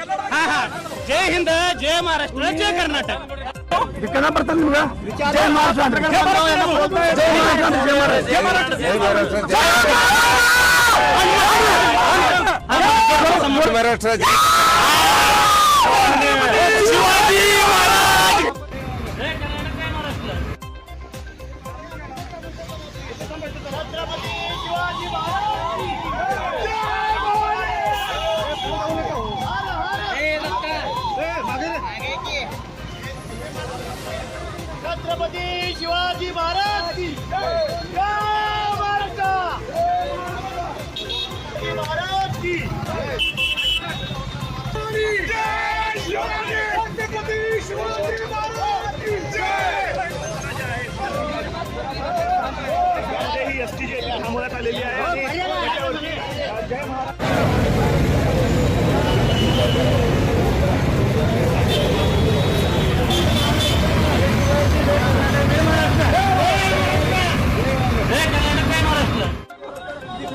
हा हा जय हिंद जय महाराष्ट्र जय कर्नाटक करा प्रथम निघा जय महाराष्ट्र जय महाराष्ट्र जय महाराष्ट्र जय महाराष्ट्र छत्रपती शिवाजी महाराज महाराज की छत्रपती शिवाजी महाराज ही जी आलेली आहे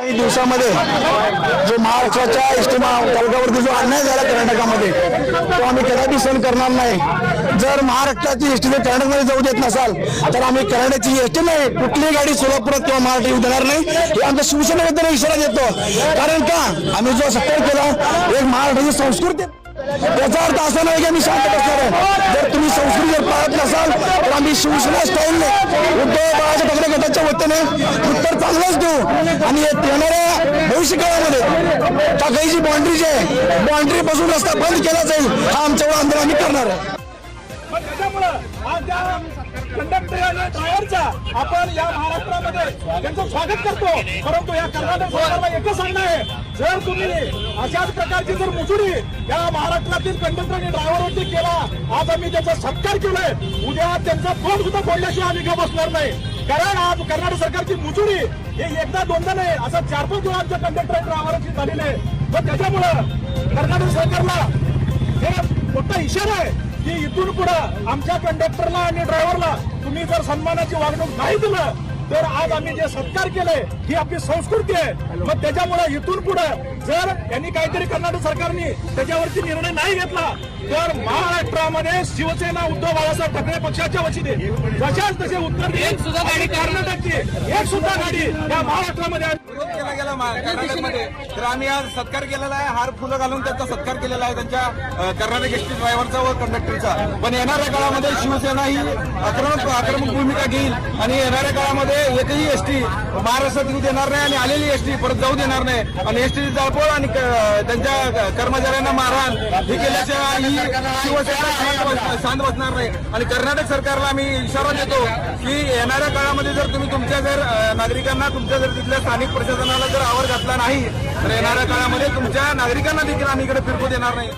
काही दिवसामध्ये जो महाराष्ट्राच्या इष्टिमा वर्गावरती जो अन्याय झाला कर्नाटकामध्ये तो आम्ही कदापि सहन करणार नाही. जर महाराष्ट्राची एसटी जर कर्नाटकमध्ये जाऊ देत नसाल तर आम्ही कर्नाटकची एसटी नाही कुठलीही गाडी सोलापुरात किंवा महाराष्ट्र येऊ देणार नाही. हे आमच्या शिवसेनेबद्दल इशारा देतो. कारण का? आम्ही जो सत्कार केला एक महाराष्ट्राची संस्कृती याचा अर्थ असा नाही की आम्ही शांत बसणार आहे. जर तुम्ही संस्कृती जर पाळत नसाल तर आम्ही शिवसेना स्टाईलने उद्धव बाळासाहेब ठाकरे गटाच्या वतीने उत्तर चांगलंच देऊ. आणि येणाऱ्या भविष्य काळामध्ये टाकाईची बाउंड्री जी आहे बाउंड्री पासून रस्ता बंद केला जाईल हा आमच्यावर आंदोलन आम्ही करणार आहे. कंडक्टर आणि ड्रायव्हरचा आपण या महाराष्ट्रामध्ये त्यांचं स्वागत करतो. परंतु या कर्नाटक सरकारला एकच सांगणं आहे. जर तुम्ही अशाच प्रकारची जर मुजुरी या महाराष्ट्रातील कंडक्टर आणि ड्रायव्हरवरती केला आज आम्ही त्याचा सत्कार केलाय. उद्या त्यांचा फोन सुद्धा फोडल्याशिवाय आम्ही का बसणार नाही. कारण आज कर्नाटक सरकारची मुजुरी हे एकदा दोनदा नाही असं चार पाच वेळा आमच्या कंडक्टर आणि ड्रायव्हरची झालेली आहे. मग त्याच्यामुळं कर्नाटक सरकारला हे मोठा इशारा आहे. की इथून पुढे आमच्या कंडक्टरला आणि ड्रायव्हरला तुम्ही जर सन्मानाची वागणूक नाही दिलं तर आज आम्ही जे सत्कार केले ही आपली संस्कृती आहे. मग त्याच्यामुळे इथून पुढे जर यांनी काहीतरी कर्नाटक सरकारने त्याच्यावरती निर्णय नाही घेतला तर महाराष्ट्रामध्ये शिवसेना उद्धव बाळासाहेब ठाकरे पक्षाच्या वतीने जशाच तसे उत्तर एक सुद्धा गाडी कर्नाटकची एक सुद्धा गाडी या महाराष्ट्रामध्ये केला गेला कर्नाटकमध्ये. तर आम्ही आज सत्कार केलेला आहे. हार फुलं घालून त्यांचा सत्कार केलेला आहे. त्यांच्या कर्नाटक एसटी ड्रायव्हरचा व कंडक्टरचा. पण येणाऱ्या काळामध्ये शिवसेना ही आक्रमक आक्रमक भूमिका घेईल. आणि येणाऱ्या काळामध्ये एकही एसटी महाराष्ट्रात येऊ देणार नाही आणि आलेली एसटी परत जाऊ देणार नाही. आणि एसटी जाळपोळ आणि त्यांच्या कर्मचाऱ्यांना मारहाण हे केल्याशिवाय ही शिवसेना शांत बस- शांत बसणार नाही. आणि कर्नाटक सरकारला आम्ही इशारा देतो की येणाऱ्या काळामध्ये जर तुम्ही तुमच्या जर नागरिकांना तुमच्या जर तिथल्या स्थानिक प्रशासनाला जर आवर घातला नाही तर येणाऱ्या काळामध्ये तुमच्या नागरिकांना देखील आम्ही इकडे फिरकू देणार नाही.